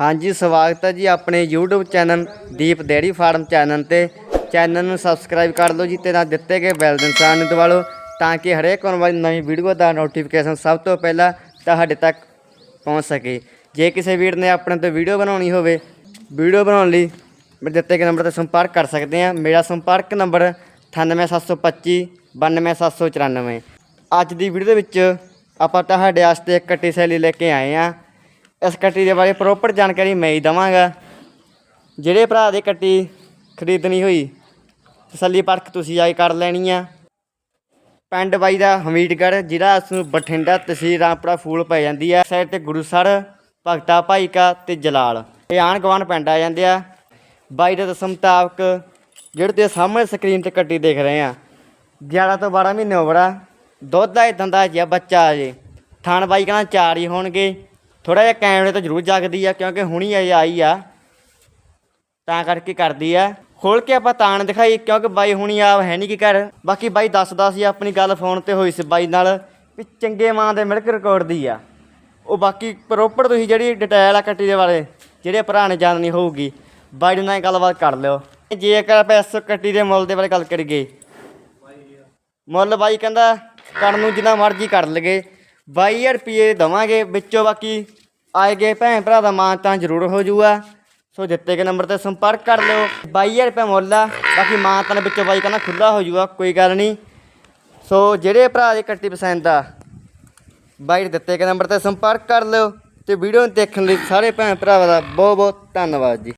ਹਾਂਜੀ, ਸਵਾਗਤ ਹੈ ਜੀ ਆਪਣੇ YouTube channel Deep dairy farm channel ਤੇ। ਚੈਨਲ ਨੂੰ ਸਬਸਕ੍ਰਾਈਬ ਕਰ ਲਓ ਜੀ ਤੇ ਨਾਲ ਦਿੱਤੇ ਗਏ ਬੈਲ ਦੇ ਨਿਸ਼ਾਨ ਨੂੰ ਦਬਾ ਲਓ ਤਾਂ ਕਿ ਹਰੇਕ ਆਉਣ ਵਾਲੀ ਨਵੀਂ ਵੀਡੀਓ ਦਾ ਨੋਟੀਫਿਕੇਸ਼ਨ ਸਭ ਤੋਂ ਪਹਿਲਾਂ ਤੁਹਾਡੇ ਤੱਕ ਪਹੁੰਚ ਸਕੇ। ਜੇ ਕਿਸੇ ਵੀਰ ਨੇ ਆਪਣੇ ਤੋਂ ਵੀਡੀਓ ਬਣਾਉਣੀ ਹੋਵੇ, ਵੀਡੀਓ ਬਣਾਉਣ ਲਈ ਮੇਰੇ ਦਿੱਤੇ ਗਏ ਨੰਬਰ ਤੇ ਸੰਪਰਕ ਕਰ ਸਕਦੇ ਆ ਮੇਰਾ ਸੰਪਰਕ ਨੰਬਰ 98725 92794 ਅੱਜ ਦੀ ਵੀਡੀਓ ਦੇ ਵਿੱਚ ਆਪਾਂ ਤੁਹਾਡੇ ਵਾਸਤੇ ਇੱਕ ਕੱਟੀ ਸੈਲੀ ਲੈ ਕੇ ਆਏ ਆ ਇਸ ਕੱਟੀ ਦੇ ਬਾਰੇ ਪ੍ਰੋਪਰ ਜਾਣਕਾਰੀ ਮੈਂ ਹੀ ਦਵਾਂਗਾ। ਜਿਹੜੇ ਭਰਾ ਦੀ ਕੱਟੀ ਖਰੀਦਣੀ ਹੋਈ, ਤਸੱਲੀ ਪਰਖ ਤੁਸੀਂ ਆਈ ਕਰ ਲੈਣੀ ਆ। ਪਿੰਡ ਬਾਈ ਦਾ ਹਮੀਦਗੜ੍ਹ, ਜ਼ਿਲ੍ਹਾ ਇਸ ਨੂੰ ਬਠਿੰਡਾ, ਤਹਿਸੀਲ ਰਾਮਪੁਰਾ, ਫੂਲ ਪੈ ਜਾਂਦੀ ਆ। ਸਾਈਡ ਤੇ ਗੁਰੂਸਰ ਭਗਤਾ ਭਾਈ ਕਾ ਤੇ ਜਲਾਲ। ਇਹ ਆਣ ਗਵਾਨ ਪਿੰਡ ਆ ਜਾਂਦੇ ਆ। ਬਾਈ ਦੇ ਦੱਸਣ ਮੁਤਾਬਕ ਜਿਹੜੇ ਤੇ ਸਾਹਮਣੇ ਸਕਰੀਨ ਤੇ ਕੱਟੀ ਦੇਖ ਰਹੇ ਆ। 11 ਤੋਂ 12 ਮਹੀਨੇ ਉਮਰ ਦੁੱਧ ਦਾ ਇਦਾਂ ਜਿਹਾ ਬੱਚਾ ਆ ਜੇ। ਥਾਣ ਬਾਈ ਕਹਿੰਦਾ ਚਾਰ ਹੀ ਹੋਣਗੇ। ਥੋੜਾ ਜਿਹਾ ਕੈਮਰੇ ਤੋਂ ਜ਼ਰੂਰ ਜਾਗਦੀ ਆ, ਕਿਉਂਕਿ ਹੁਣੀ ਇਹ ਆਈ ਆ। ਤਾਂ ਕਰਕੇ ਕਰਦੀ ਆ। ਖੋਲ ਕੇ ਆਪਾਂ ਤਾਣ ਦਿਖਾਈ, ਕਿਉਂਕਿ ਬਾਈ ਹੁਣੀ ਆ ਹੈ ਨਹੀਂ ਕੀ ਕਰ ਬਾਕੀ ਬਾਈ ਦੱਸਦਾ ਸੀ ਆਪਣੀ ਗੱਲ ਫੋਨ ਤੇ ਹੋਈ ਸੀ ਬਾਈ ਨਾਲ, ਵੀ ਚੰਗੇ ਮਾਂ ਦੇ ਮਿਲਕ ਰਿਕਾਰਡ ਦੀ ਆ। ਉਹ ਬਾਕੀ ਪ੍ਰੋਪਰ ਤੁਸੀਂ ਜਿਹੜੀ ਡਿਟੇਲ ਆ ਕੱਟੀ ਦੇ ਬਾਰੇ ਜਿਹੜੇ ਭਰਾ ਨੇ ਜਾਣਨੀ ਹੋਊਗੀ, ਬਾਈ ਦੇ ਨਾਲ ਗੱਲਬਾਤ ਕਰ ਲਿਓ। ਜੇਕਰ ਆਪਾਂ ਇਸ ਕੱਟੀ ਦੇ ਮੁੱਲ ਦੇ ਬਾਰੇ ਗੱਲ ਕਰੀਏ, ਮੁੱਲ ਬਾਈ ਕਹਿੰਦਾ ਕਰਨ ਨੂੰ ਜਿੰਨਾ ਮਰਜ਼ੀ ਕਰ ਲਗੇ 22000 ਰੁਪਏ ਦਵਾਂਗੇ, ਵਿੱਚੋਂ ਬਾਕੀ ਆਏ ਗਏ ਭੈਣ ਭਰਾ ਦਾ ਮਾਨ ਤਾਂ ਜ਼ਰੂਰ ਹੋ ਜੂਗਾ। ਸੋ ਦਿੱਤੇ ਗਏ ਨੰਬਰ ਤੇ ਸੰਪਰਕ ਕਰ ਲਿਓ। 22000 ਰੁਪਏ ਮੁੱਲ ਆ। ਬਾਕੀ ਮਾਨ ਤਾਂ ਵਿੱਚੋਂ ਬਾਈ ਕਹਿੰਦਾ ਖੁੱਲਾ ਹੋ ਜਾਊਗਾ ਕੋਈ ਗੱਲ ਨਹੀਂ। ਸੋ ਜਿਹੜੇ ਭਰਾ ਦੇ ਕੱਟੀ ਪਸੰਦ ਆ, ਬਾਈ ਦਿੱਤੇ ਗਏ ਨੰਬਰ ਤੇ ਸੰਪਰਕ ਕਰ ਲਿਓ ਤੇ ਵੀਡੀਓ ਨੂੰ ਦੇਖਣ ਲਈ ਸਾਰੇ ਭੈਣ ਭਰਾਵਾਂ ਦਾ ਬਹੁਤ ਬਹੁਤ ਧੰਨਵਾਦ ਜੀ।